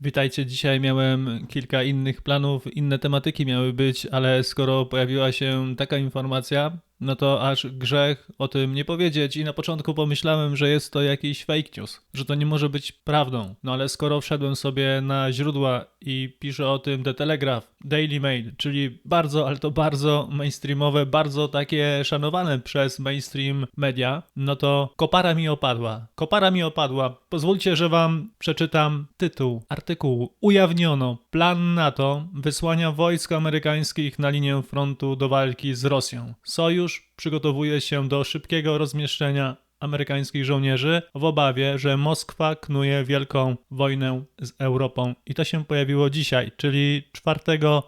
Witajcie, dzisiaj miałem kilka innych planów, inne tematyki miały być, ale skoro pojawiła się taka informacja, no to aż grzech o tym nie powiedzieć i na początku pomyślałem, że jest to jakiś fake news, że to nie może być prawdą. No ale skoro wszedłem sobie na źródła i pisze o tym The Telegraph, Daily Mail, czyli bardzo, ale to bardzo mainstreamowe, bardzo takie szanowane przez mainstream media, no to kopara mi opadła. Kopara mi opadła. Pozwólcie, że wam przeczytam tytuł artykułu. Ujawniono plan NATO wysłania wojsk amerykańskich na linię frontu do walki z Rosją. Sojusz przygotowuje się do szybkiego rozmieszczenia amerykańskich żołnierzy w obawie, że Moskwa knuje wielką wojnę z Europą. I to się pojawiło dzisiaj, czyli 4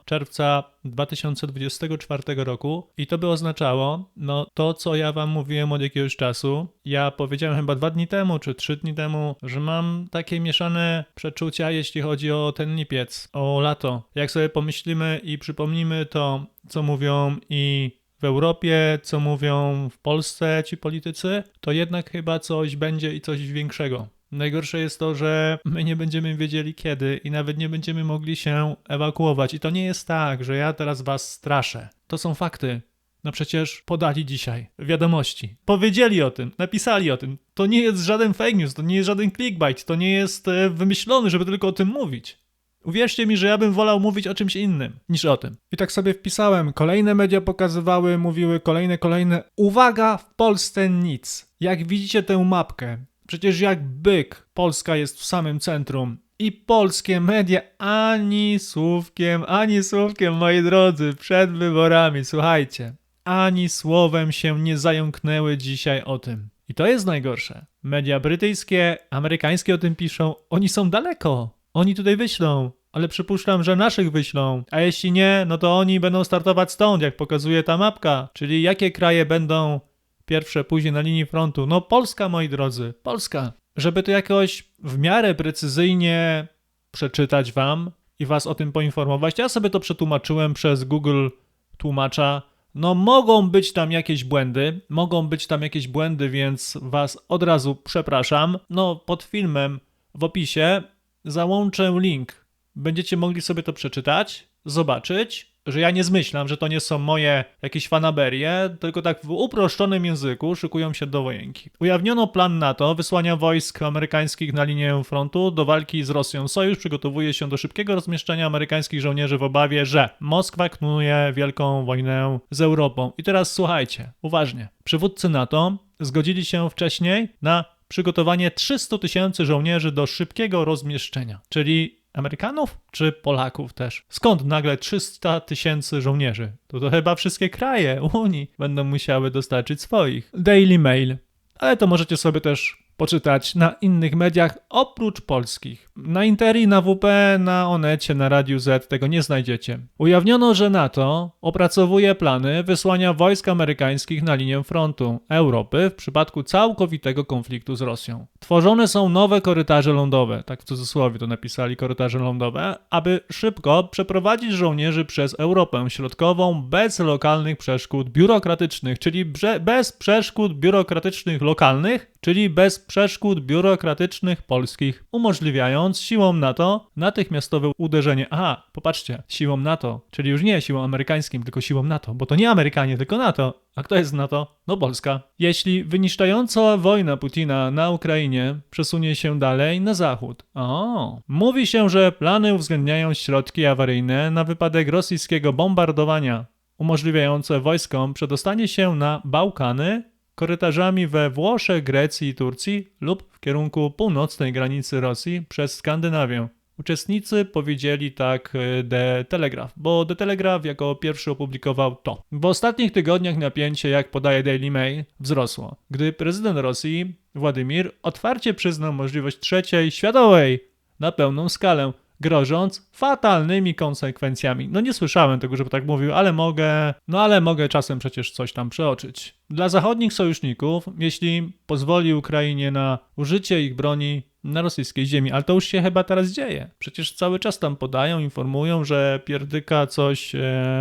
czerwca 2024 roku. I to by oznaczało, no to co ja wam mówiłem od jakiegoś czasu. Ja powiedziałem chyba dwa dni temu, czy trzy dni temu, że mam takie mieszane przeczucia, jeśli chodzi o ten lipiec, o lato. Jak sobie pomyślimy i przypomnimy to, co mówią i w Europie, co mówią w Polsce ci politycy, to jednak chyba coś będzie i coś większego. Najgorsze jest to, że my nie będziemy wiedzieli kiedy i nawet nie będziemy mogli się ewakuować. I to nie jest tak, że ja teraz was straszę. To są fakty. No przecież podali dzisiaj wiadomości. Powiedzieli o tym, napisali o tym. To nie jest żaden fake news, to nie jest żaden clickbait, to nie jest e, wymyślony, żeby tylko o tym mówić. Uwierzcie mi, że ja bym wolał mówić o czymś innym niż o tym. I tak sobie wpisałem. Kolejne media pokazywały, mówiły kolejne, kolejne. Uwaga, w Polsce nic. Jak widzicie tę mapkę, przecież jak byk, Polska jest w samym centrum. I polskie media ani słówkiem, ani słówkiem, moi drodzy, przed wyborami, słuchajcie, ani słowem się nie zająknęły dzisiaj o tym. I to jest najgorsze. Media brytyjskie, amerykańskie o tym piszą, oni są daleko. Oni tutaj wyślą, ale przypuszczam, że naszych wyślą. A jeśli nie, no to oni będą startować stąd, jak pokazuje ta mapka. Czyli jakie kraje będą pierwsze później na linii frontu? No Polska, moi drodzy, Polska. Żeby to jakoś w miarę precyzyjnie przeczytać wam i was o tym poinformować, ja sobie to przetłumaczyłem przez Google tłumacza. No mogą być tam jakieś błędy, mogą być tam jakieś błędy, więc was od razu przepraszam. No pod filmem w opisie załączę link. Będziecie mogli sobie to przeczytać, zobaczyć, że ja nie zmyślam, że to nie są moje jakieś fanaberie, tylko tak w uproszczonym języku szykują się do wojenki. Ujawniono plan NATO wysłania wojsk amerykańskich na linię frontu do walki z Rosją. Sojusz przygotowuje się do szybkiego rozmieszczenia amerykańskich żołnierzy w obawie, że Moskwa knuje wielką wojnę z Europą. I teraz słuchajcie, uważnie. Przywódcy NATO zgodzili się wcześniej na przygotowanie 300 tysięcy żołnierzy do szybkiego rozmieszczenia, czyli Amerykanów czy Polaków też? Skąd nagle 300 tysięcy żołnierzy? To, to chyba wszystkie kraje Unii będą musiały dostarczyć swoich. Daily Mail. Ale to możecie sobie też poczytać na innych mediach oprócz polskich. Na Interi, na WP, na Onecie, na Radiu Z tego nie znajdziecie. Ujawniono, że NATO opracowuje plany wysłania wojsk amerykańskich na linię frontu Europy w przypadku całkowitego konfliktu z Rosją. Tworzone są nowe korytarze lądowe, tak w cudzysłowie to napisali korytarze lądowe, aby szybko przeprowadzić żołnierzy przez Europę Środkową bez lokalnych przeszkód biurokratycznych, czyli bez przeszkód biurokratycznych lokalnych, czyli bez przeszkód biurokratycznych polskich, umożliwiając siłą NATO natychmiastowe uderzenie. Aha, popatrzcie, siłą NATO, czyli już nie siłą amerykańskim, tylko siłą NATO, bo to nie Amerykanie, tylko NATO. A kto jest NATO? No Polska. Jeśli wyniszczająca wojna Putina na Ukrainie przesunie się dalej na zachód. O, mówi się, że plany uwzględniają środki awaryjne na wypadek rosyjskiego bombardowania, umożliwiające wojskom przedostanie się na Bałkany korytarzami we Włoszech, Grecji i Turcji lub w kierunku północnej granicy Rosji przez Skandynawię. Uczestnicy powiedzieli tak The Telegraph, bo The Telegraph jako pierwszy opublikował to. W ostatnich tygodniach napięcie, jak podaje Daily Mail, wzrosło, gdy prezydent Rosji, Władimir, otwarcie przyznał możliwość trzeciej światowej na pełną skalę grożąc fatalnymi konsekwencjami. No nie słyszałem tego, żeby tak mówił, ale mogę, no ale mogę czasem przecież coś tam przeoczyć. Dla zachodnich sojuszników, jeśli pozwoli Ukrainie na użycie ich broni na rosyjskiej ziemi, ale to już się chyba teraz dzieje. Przecież cały czas tam podają, informują, że pierdyka coś e,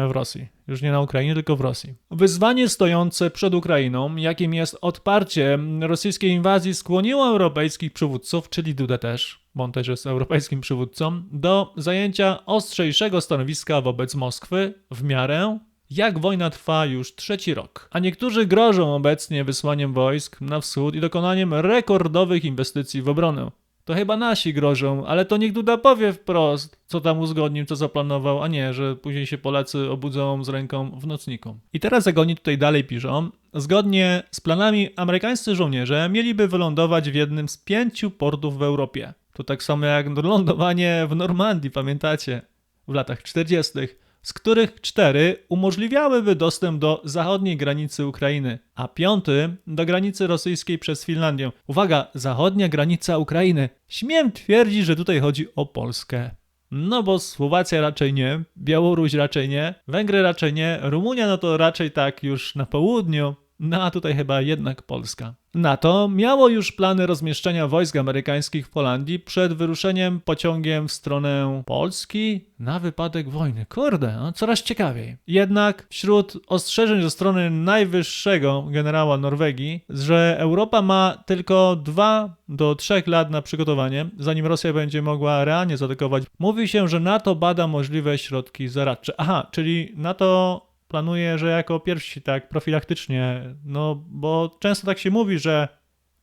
w Rosji. Już nie na Ukrainie, tylko w Rosji. Wyzwanie stojące przed Ukrainą, jakim jest odparcie rosyjskiej inwazji, skłoniło europejskich przywódców, czyli Dudę też, bo też jest europejskim przywódcą, do zajęcia ostrzejszego stanowiska wobec Moskwy w miarę jak wojna trwa już trzeci rok, a niektórzy grożą obecnie wysłaniem wojsk na wschód i dokonaniem rekordowych inwestycji w obronę. To chyba nasi grożą, ale to niech Duda powie wprost, co tam uzgodnił, co zaplanował, a nie, że później się Polacy obudzą z ręką w nocniku. I teraz jak oni tutaj dalej piszą, zgodnie z planami amerykańscy żołnierze mieliby wylądować w jednym z pięciu portów w Europie. To tak samo jak lądowanie w Normandii, pamiętacie, w latach 40 z których cztery umożliwiałyby dostęp do zachodniej granicy Ukrainy, a piąty do granicy rosyjskiej przez Finlandię. Uwaga, zachodnia granica Ukrainy. Śmiem twierdzić, że tutaj chodzi o Polskę. No bo Słowacja raczej nie, Białoruś raczej nie, Węgry raczej nie, Rumunia no to raczej tak już na południu, no a tutaj chyba jednak Polska. NATO miało już plany rozmieszczenia wojsk amerykańskich w Holandii przed wyruszeniem pociągiem w stronę Polski na wypadek wojny. Kurde, no coraz ciekawiej. Jednak wśród ostrzeżeń ze strony najwyższego generała Norwegii, że Europa ma tylko dwa do trzech lat na przygotowanie, zanim Rosja będzie mogła realnie zaatakować, mówi się, że NATO bada możliwe środki zaradcze. Aha, czyli NATO planuję, że jako pierwsi tak profilaktycznie, no bo często tak się mówi, że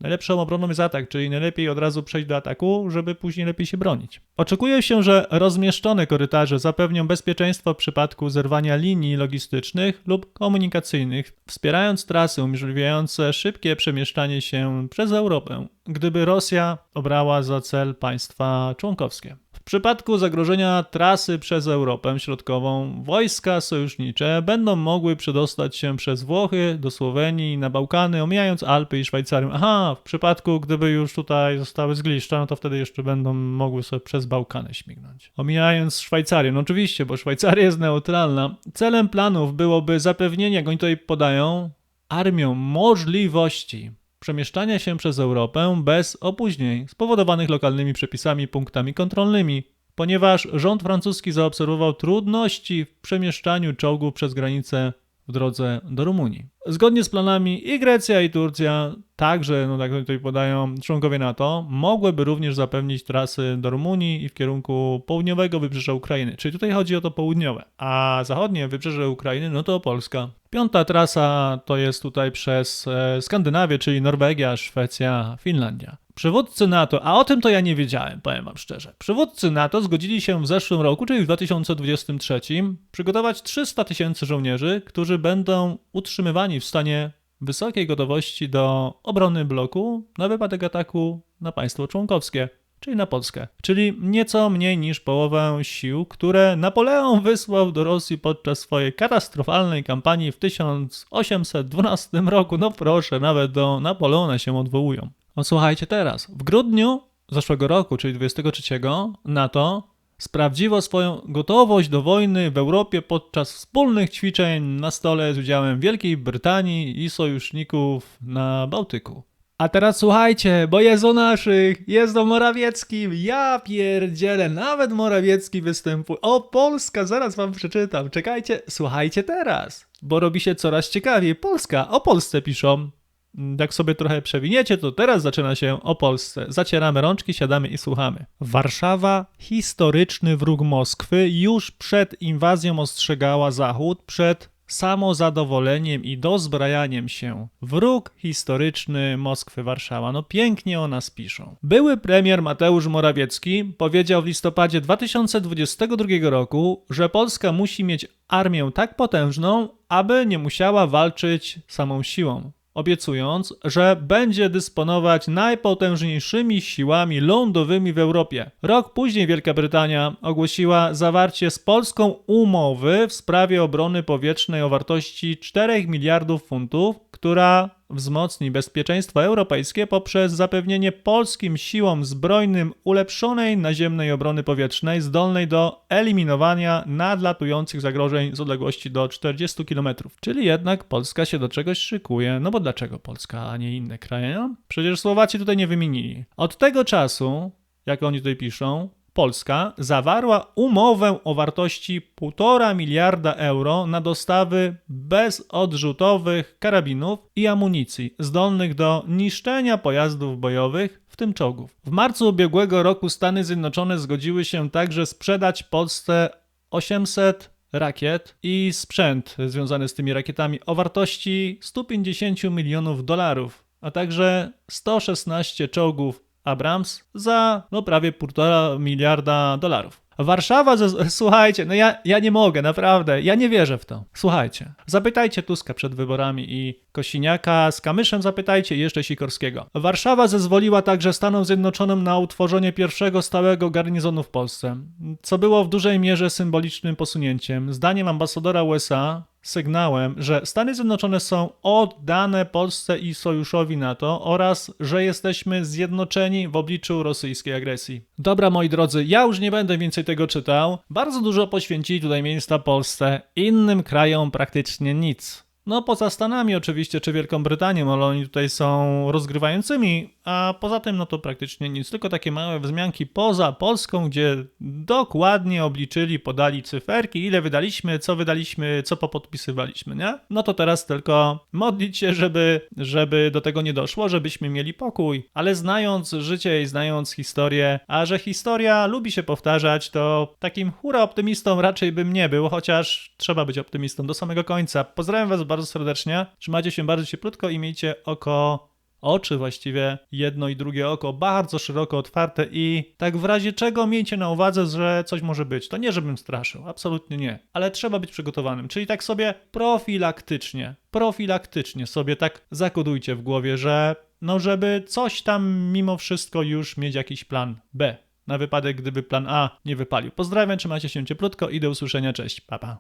najlepszą obroną jest atak, czyli najlepiej od razu przejść do ataku, żeby później lepiej się bronić. Oczekuje się, że rozmieszczone korytarze zapewnią bezpieczeństwo w przypadku zerwania linii logistycznych lub komunikacyjnych, wspierając trasy umożliwiające szybkie przemieszczanie się przez Europę, gdyby Rosja obrała za cel państwa członkowskie. W przypadku zagrożenia trasy przez Europę Środkową, wojska sojusznicze będą mogły przedostać się przez Włochy do Słowenii, na Bałkany, omijając Alpy i Szwajcarię. Aha, w przypadku gdyby już tutaj zostały zgliszcza, no to wtedy jeszcze będą mogły sobie przez Bałkany śmignąć. Omijając Szwajcarię, no oczywiście, bo Szwajcaria jest neutralna. Celem planów byłoby zapewnienie, jak oni tutaj podają, armią możliwości przemieszczania się przez Europę bez opóźnień spowodowanych lokalnymi przepisami i punktami kontrolnymi, ponieważ rząd francuski zaobserwował trudności w przemieszczaniu czołgów przez granicę w drodze do Rumunii. Zgodnie z planami i Grecja i Turcja, także, no tak tutaj podają członkowie NATO, mogłyby również zapewnić trasy do Rumunii i w kierunku południowego wybrzeża Ukrainy. Czyli tutaj chodzi o to południowe, a zachodnie wybrzeże Ukrainy, no to Polska. Piąta trasa to jest tutaj przez e, Skandynawię, czyli Norwegia, Szwecja, Finlandia. Przywódcy NATO, a o tym to ja nie wiedziałem, powiem wam szczerze. Przywódcy NATO zgodzili się w zeszłym roku, czyli w 2023, przygotować 300 tysięcy żołnierzy, którzy będą utrzymywani w stanie wysokiej gotowości do obrony bloku na wypadek ataku na państwo członkowskie, czyli na Polskę. Czyli nieco mniej niż połowę sił, które Napoleon wysłał do Rosji podczas swojej katastrofalnej kampanii w 1812 roku. No proszę, nawet do Napoleona się odwołują. Posłuchajcie teraz. W grudniu zeszłego roku, czyli 23, NATO sprawdziło swoją gotowość do wojny w Europie podczas wspólnych ćwiczeń na stole z udziałem Wielkiej Brytanii i sojuszników na Bałtyku. A teraz słuchajcie, bo jest o naszych, jest o Morawieckim, ja pierdzielę, nawet Morawiecki występuje. O, Polska, zaraz wam przeczytam, czekajcie, słuchajcie teraz, bo robi się coraz ciekawiej. Polska, o Polsce piszą. Jak sobie trochę przewiniecie, to teraz zaczyna się o Polsce. Zacieramy rączki, siadamy i słuchamy. Warszawa, historyczny wróg Moskwy, już przed inwazją ostrzegała Zachód przed samozadowoleniem i dozbrajaniem się. Wróg historyczny Moskwy Warszawa. No pięknie o nas piszą. Były premier Mateusz Morawiecki powiedział w listopadzie 2022 roku, że Polska musi mieć armię tak potężną, aby nie musiała walczyć samą siłą obiecując, że będzie dysponować najpotężniejszymi siłami lądowymi w Europie. Rok później Wielka Brytania ogłosiła zawarcie z Polską umowy w sprawie obrony powietrznej o wartości 4 miliardów funtów, która wzmocni bezpieczeństwo europejskie poprzez zapewnienie polskim siłom zbrojnym ulepszonej naziemnej obrony powietrznej zdolnej do eliminowania nadlatujących zagrożeń z odległości do 40 km. Czyli jednak Polska się do czegoś szykuje. No bo dlaczego Polska, a nie inne kraje? No, przecież Słowacji tutaj nie wymienili. Od tego czasu, jak oni tutaj piszą, Polska zawarła umowę o wartości 1,5 miliarda euro na dostawy bezodrzutowych karabinów i amunicji zdolnych do niszczenia pojazdów bojowych, w tym czołgów. W marcu ubiegłego roku Stany Zjednoczone zgodziły się także sprzedać Polsce 800 rakiet i sprzęt związany z tymi rakietami o wartości 150 milionów dolarów, a także 116 czołgów Abrams za no prawie 1,5 miliarda dolarów. Warszawa, ze... słuchajcie, no ja, ja nie mogę, naprawdę, ja nie wierzę w to. Słuchajcie, zapytajcie Tuska przed wyborami i Kosiniaka z Kamyszem zapytajcie jeszcze Sikorskiego. Warszawa zezwoliła także Stanom Zjednoczonym na utworzenie pierwszego stałego garnizonu w Polsce, co było w dużej mierze symbolicznym posunięciem. Zdaniem ambasadora USA sygnałem, że Stany Zjednoczone są oddane Polsce i sojuszowi NATO oraz, że jesteśmy zjednoczeni w obliczu rosyjskiej agresji. Dobra, moi drodzy, ja już nie będę więcej tego czytał. Bardzo dużo poświęcili tutaj miejsca Polsce, innym krajom praktycznie nic. No, poza Stanami oczywiście, czy Wielką Brytanią, ale oni tutaj są rozgrywającymi, a poza tym, no to praktycznie nic, tylko takie małe wzmianki poza Polską, gdzie dokładnie obliczyli, podali cyferki, ile wydaliśmy, co wydaliśmy, co popodpisywaliśmy, nie? No to teraz tylko modlić się, żeby, żeby do tego nie doszło, żebyśmy mieli pokój, ale znając życie i znając historię, a że historia lubi się powtarzać, to takim hura optymistą raczej bym nie był, chociaż trzeba być optymistą do samego końca. Pozdrawiam was bardzo serdecznie, trzymajcie się bardzo cieplutko i miejcie oko oczy właściwie, jedno i drugie oko bardzo szeroko otwarte i tak w razie czego miejcie na uwadze, że coś może być. To nie, żebym straszył, absolutnie nie, ale trzeba być przygotowanym, czyli tak sobie profilaktycznie, profilaktycznie sobie tak zakodujcie w głowie, że no żeby coś tam mimo wszystko już mieć jakiś plan B. Na wypadek, gdyby plan A nie wypalił. Pozdrawiam, trzymajcie się cieplutko i do usłyszenia. Cześć, papa. Pa.